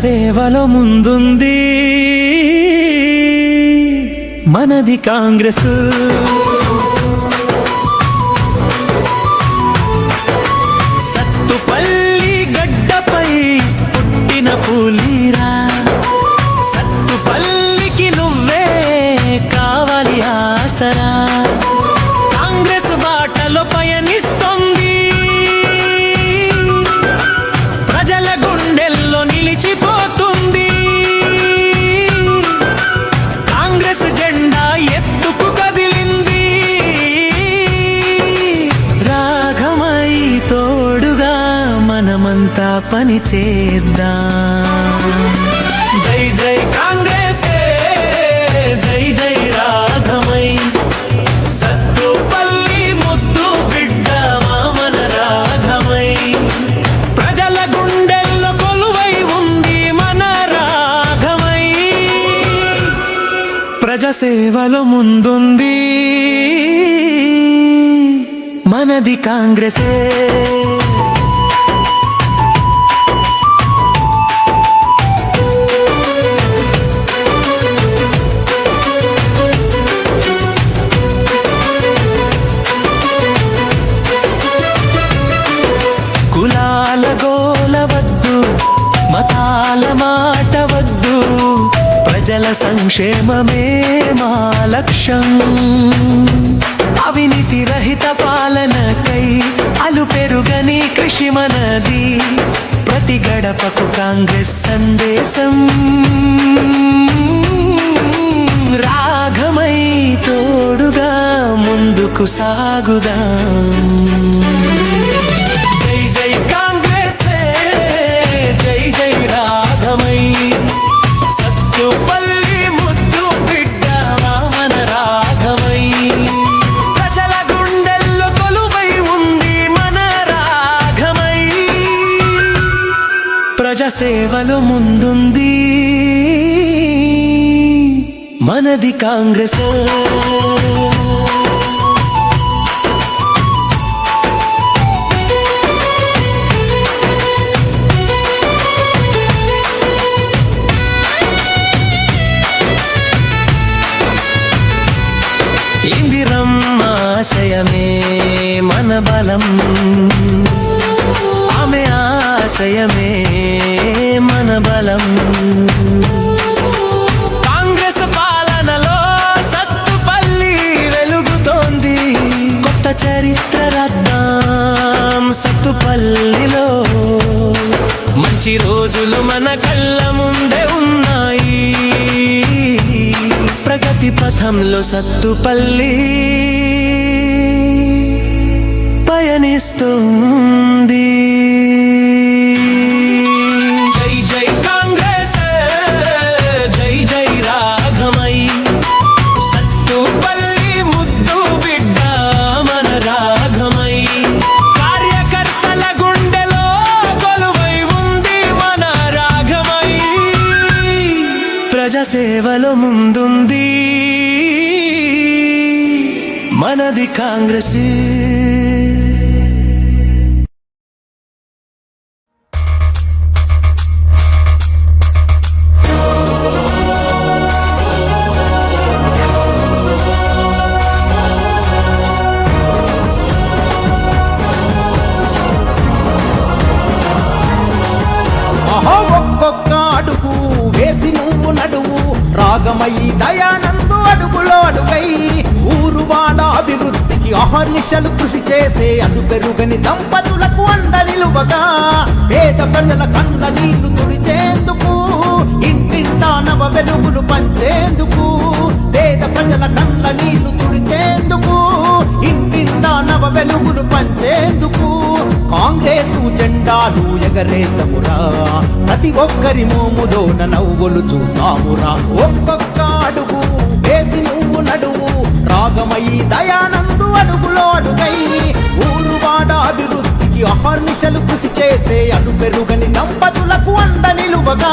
సేవల ముందుంది. మనది కాంగ్రెస్. పని చేద్దాం. జై జై కాంగ్రెస్ జై జై రాగమై సత్తుపల్లి ముద్దు బిడ్డ మామన రాగమై ప్రజల గుండెల్లో కొలువై ఉంది మన రాగమై ప్రజాసేవలో ముందుంది మనది కాంగ్రెసే. ప్రజల సంక్షేమమే మా లక్ష్యం. అవినీతి రహిత పాలనకై అలు పెరుగని కృషి మనది. ప్రతి గడపకు కాంగ్రెస్ సందేశం. రాఘమై తోడుగా ముందుకు సాగుదాం. ప్రజాసేవలో ముందుంది మనది కాంగ్రెస్. ఇందిరమ్మాశయమే మన బలం. ఆమె ఆశయమే మన బలం. కాంగ్రెస్ పాలనలో సత్తుపల్లి వెలుగుతోంది. కొత్త చరిత్ర రద్దాం సత్తుపల్లిలో. మంచి రోజులు మన కళ్ళ ముందే ఉన్నాయి. ప్రగతి పథంలో సత్తుపల్లి పయనిస్తుంది. మనది అహర్నిశలు కృషి చేసే అటు పెరుగని దంపతులకు అండ నిలువగా పేద ప్రజల కండ్ల నీళ్ళు తుడిచేందుకు ఇంటింటా నవ వెలుగులు పంచేందుకు పేద ప్రజల కండ్ల నీళ్ళు తుడిచేందుకు ఇంటింటా నవ వెలుగులు పంచేందుకు కాంగ్రెసు జెండాలు ఎగరేతమురా ప్రతి ఒక్కరి మోములోన నవ్వులు చూద్దామురా. ఒక్కొక్క అడుగు వేసి నువ్వు నడువు. రాగమయి దయానందు అభివృద్ధికి కృషి చేసే అడుపెరుగని దంపతులకు అండ నిలువగా.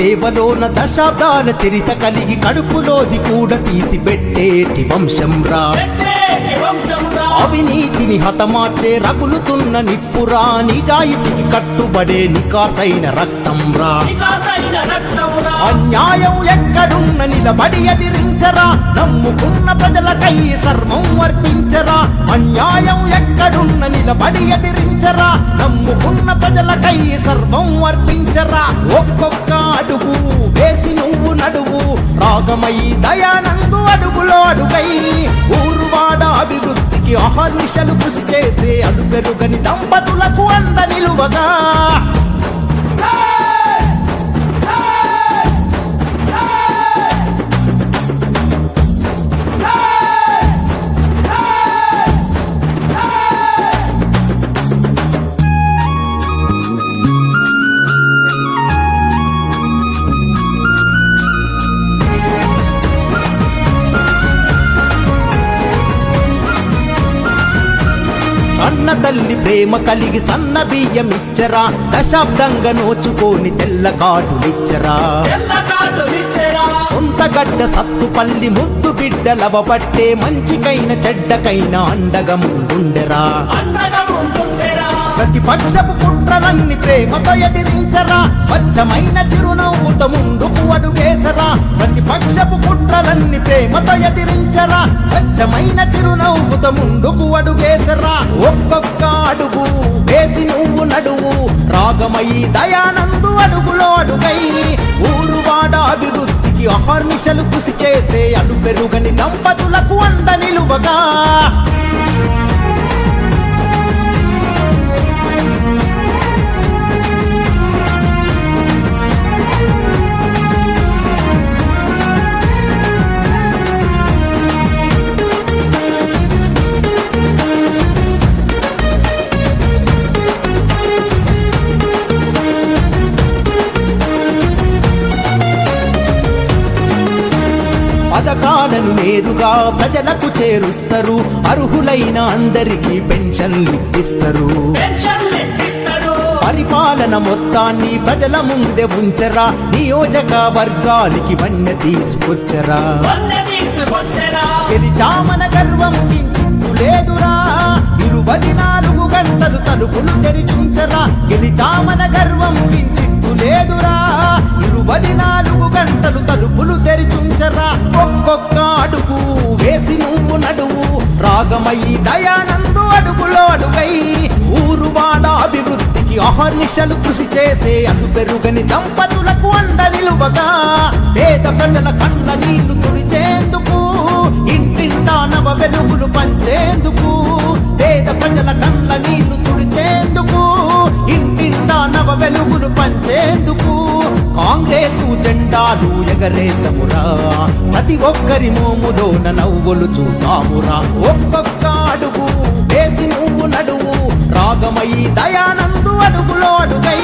సేవలోన దశాబ్దాల చరిత కలిగి కడుపులోది కూడా తీసి పెట్టేటి వంశం రా. అవినీతిని హతమార్చే రగులుతున్న నిప్పురా నిజాయితీకి కట్టుబడే నికాసైన రక్తం రా. అన్యాయం ఎక్కడున్న నిలబడి ఎదిరించరా నమ్ముకున్న ప్రజలకై సర్వం అర్పించరా. అన్యాయం ఎక్కడున్న నిలబడి ఎదిరించరా నమ్ముకున్న ప్రజలకై సర్వం అర్పించరా. ఒక్కొక్క అడుగు వేసి నువ్వు నడువు రాగమై దయానందు అడుగులో అడుగై. ఊరువాడ అభివృద్ధికి అహర్నిశలు కృషి చేసే అడుపెరుగని దంపతులకు అండ నిలువగా. ప్రేమ కలిగి సన్న బియ్యం ఇచ్చరా దశాబ్దంగా నోచుకోని తెల్ల కాటులిచ్చరా. సొంత గడ్డ సత్తుపల్లి ముద్దు బిడ్డలవబట్టే మంచికైన చెడ్డకైన అండగా ముందుండెరా. ప్రతిపక్షపు కుట్రలన్నీ ప్రేమతో ఎదిరించరా స్వచ్ఛమైన చిరునవ్వుతో ముందుకు అడుగేసరా. ప్రతిపక్షపు కుట్రలన్నీ ప్రేమతో ఎదిరించరా స్వచ్ఛమైన చిరునవ్వుతో ముందుకు అడుగేసరా. ఒక్కొక్క అడుగు వేసి నువ్వు నడువు. రాగమై దయానందు అడుగులో అడుగై ఊరువాడ అభివృద్ధికి అహర్నిశలు కృషి చేసే అడు పెరుగని దంపతులకు అండ నిలువగా. నేరుగా ప్రజలకు చేరుస్తారు. అర్హులైన అందరికీ పెన్షన్లు ఇప్పిస్తారు. పరిపాలన మొత్తాన్ని ప్రజల ముందే ఉంచరా. నియోజక వర్గానికి వన్య తీసుకొచ్చరా. గెలిచామన గర్వం లేదురా ఇరువది నాలుగు గంటలు తలుపులు తెరిచుంచరా గెలిచామన గర్వం పించిత్తు లేదురా. ఇరువది నాలుగు గంటలు తలుపులు తెరిచుంచరా ఒక్కొక్క అడుగు వేసి నువ్వు నడువు. రాగమయి దయానందు అడుగులో అడుగై. ఊరువాడ అభివృద్ధికి అహర్నిశలు కృషి చేసే అటు పెరుగని దంపతులకు అండ నిలువగా. పేద ప్రజల కండ్ల నీళ్ళు వెలుగులు కాంగ్రెస్ కాంగ్రెసు జెండాలు ఎగరేతమురా. ప్రతి ఒక్కరి మోములోన నవ్వులు చూద్దామురా. ఒక్కొక్క అడుగు వేసి నువ్వు నడువు. రాగమై దయానందు అడుగులో అడుగై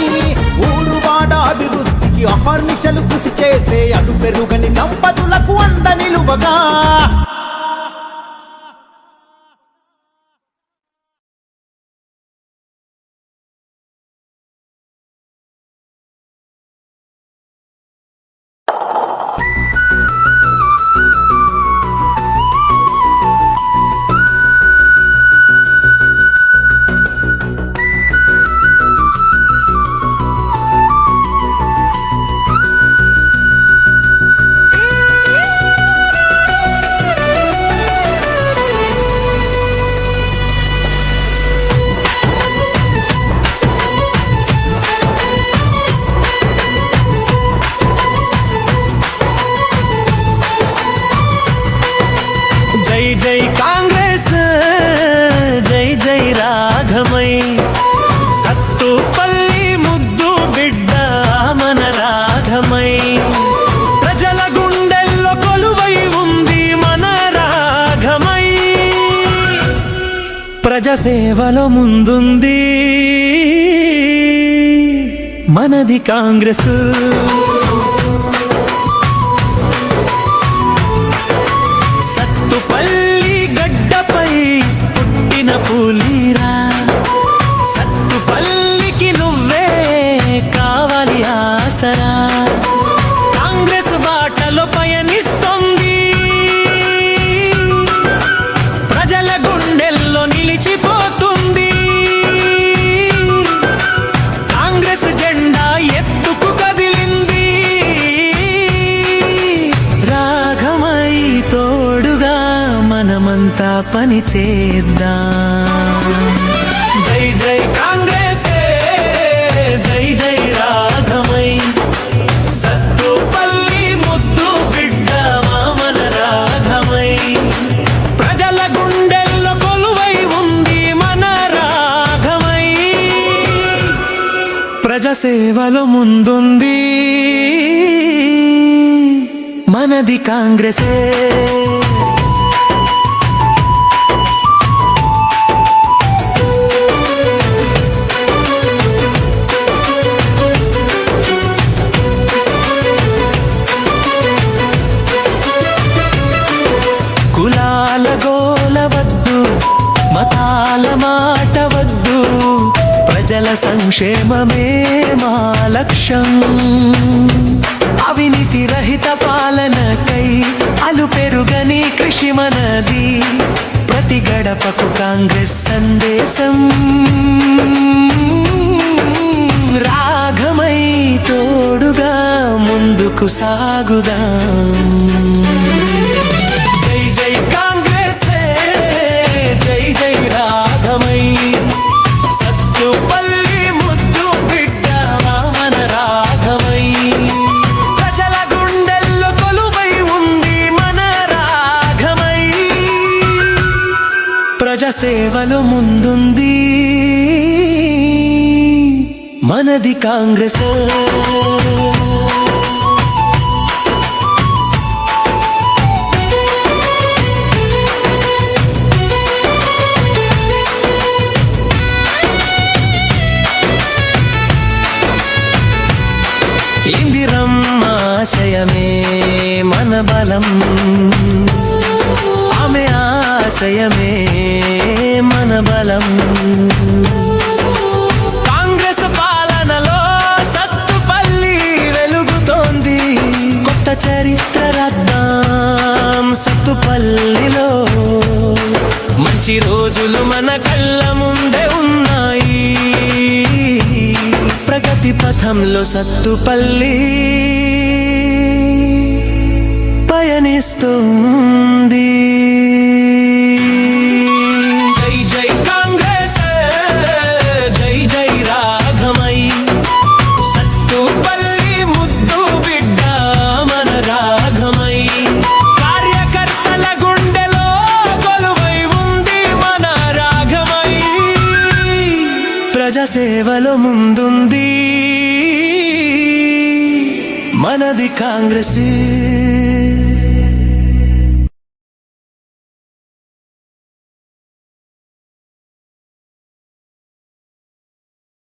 ఊరువాడ అభివృద్ధికి అహర్నిశలు కృషి చేసే అడు పెరుగని దంపతులకు అంద నిలువగా. ప్రజసేవలో ముందుంది. మనది కాంగ్రెస్. పని చేద్దాం. జై జై కాంగ్రెస్ జై జై రాఘమై. సత్తుపల్లి ముద్దు బిడ్డ మామన రాఘమై. ప్రజల గుండెల్లో కొలువై ఉంది మన రాఘమై. ప్రజసేవలు ముందుంది మనది కాంగ్రెసే. ప్రజల సంక్షేమమే మా లక్ష్యం. అవినీతి రహిత పాలనకై అలు పెరుగని కృషి మనది. ప్రతి గడపకు కాంగ్రెస్ సందేశం. రాఘమై తోడుగా ముందుకు సాగుదాం. సేవలో ముందుంది. మనది కాంగ్రెస్. ఆశయమే మన బలం. ఆమె ఆశయమే మన బలం. కాంగ్రెస్ పాలనలో సత్తుపల్లి వెలుగుతోంది. కొత్త చరిత్ర రద్దాం సత్తుపల్లిలో. మంచి రోజులు మన కళ్ళ ముందే ఉన్నాయి. ప్రగతి పథంలో సత్తుపల్లి పయనిస్తుంది. మనది కాంగ్రెస్